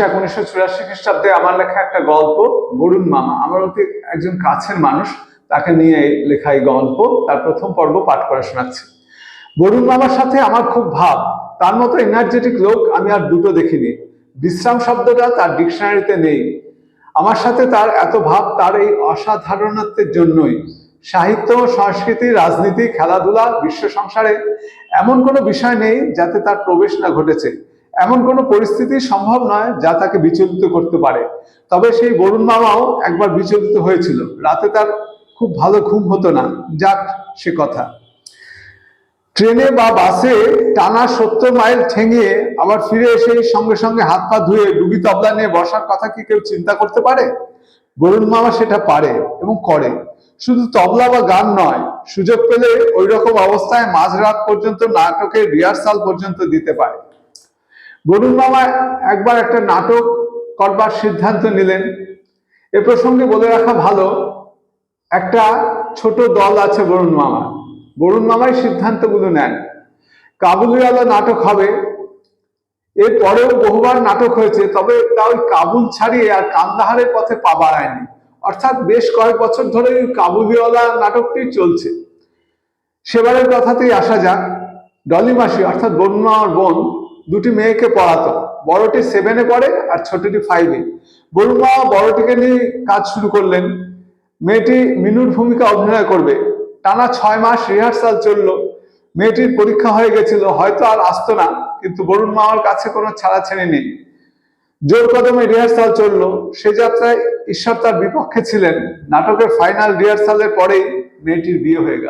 বৈশাখ উনিশশো চুরাশি খ্রিস্টাব্দে আমার লেখা একটা গল্প বরুণ মামা। আমার অতি একজন কাছের মানুষ, তাকে নিয়ে লেখা এই গল্প, তার প্রথম পর্ব পাঠ করে শোনাচ্ছি। বরুণ মামার সাথে আমার খুব ভাব। তার মতো এনার্জেটিক লোক আমি আর দুটো দেখিনি। বিশ্রাম শব্দটা তার ডিকশনারিতে নেই। আমার সাথে তার এত ভাব, তার এই অসাধারণত্বের জন্যই। সাহিত্য, সংস্কৃতি, রাজনীতি, খেলাধুলা, বিশ্ব সংসারে এমন কোনো বিষয় নেই যাতে তার প্রবেশ না ঘটেছে। এমন কোনো পরিস্থিতি সম্ভব নয় যা তাকে বিচলিত করতে পারে। তবে সেই বরুণ মামাও একবার বিচলিত হয়েছিল। রাতে তার খুব ভালো ঘুম হতো না। যাক, সে কথা। ট্রেনে বা বাসে টানা সত্তর মাইল ঠেঙিয়ে আবার ফিরে এসে সঙ্গে সঙ্গে হাত পা ধুয়ে ডুবি তবলা নিয়ে বসার কথা কি কেউ চিন্তা করতে পারে? বরুণ মামা সেটা পারে এবং করে। শুধু তবলা বা গান নয়, সুযোগ পেলে ওই রকম অবস্থায় মাঝরাত পর্যন্ত নাটকের রিহার্সাল পর্যন্ত দিতে পারে। বরুণ মামা একবার একটা নাটক করবার সিদ্ধান্ত নিলেন। এ প্রসঙ্গে বলে রাখা ভালো, একটা ছোট দল আছে বরুণ মামা। বরুণ মামাই সিদ্ধান্তগুলো নেন। কাবুলিওয়ালা নাটক হবে। এর পরেও বহুবার নাটক হয়েছে, তবে তা ওই কাবুল ছাড়িয়ে আর কান্দাহারের পথে পা বাড়ায়নি। অর্থাৎ বেশ কয়েক বছর ধরে ওই কাবুলিওয়ালা নাটকটি চলছে। সেবারের কথাতেই আসা যাক। ডলি মাসি, অর্থাৎ বরুণ মামার বোন দুটি মেয়েকে পড়াতো। বড়টি সেভেনে পড়ে আর ছোটটি ফাইভে বরুণ মামা বড়টিকে নিয়ে কাজ শুরু করলেন। মেয়েটি মিনুর ভূমিকা অভিনয় করবে। টানা ছয় মাস রিহার্সাল চলল। মেয়েটির পরীক্ষা হয়ে গেছিল। হয়তো আর আসতো না, কিন্তু বরুণ মামার কাছে কোনো ছাড়াছাড়ি নেই। জোর কদমে রিহার্সাল চলল। সে যাত্রায় ঈশ্বর তার বিপক্ষে ছিলেন। নাটকের ফাইনাল রিহার্সালের পরেই মেয়েটির বিয়ে হয়ে গেল।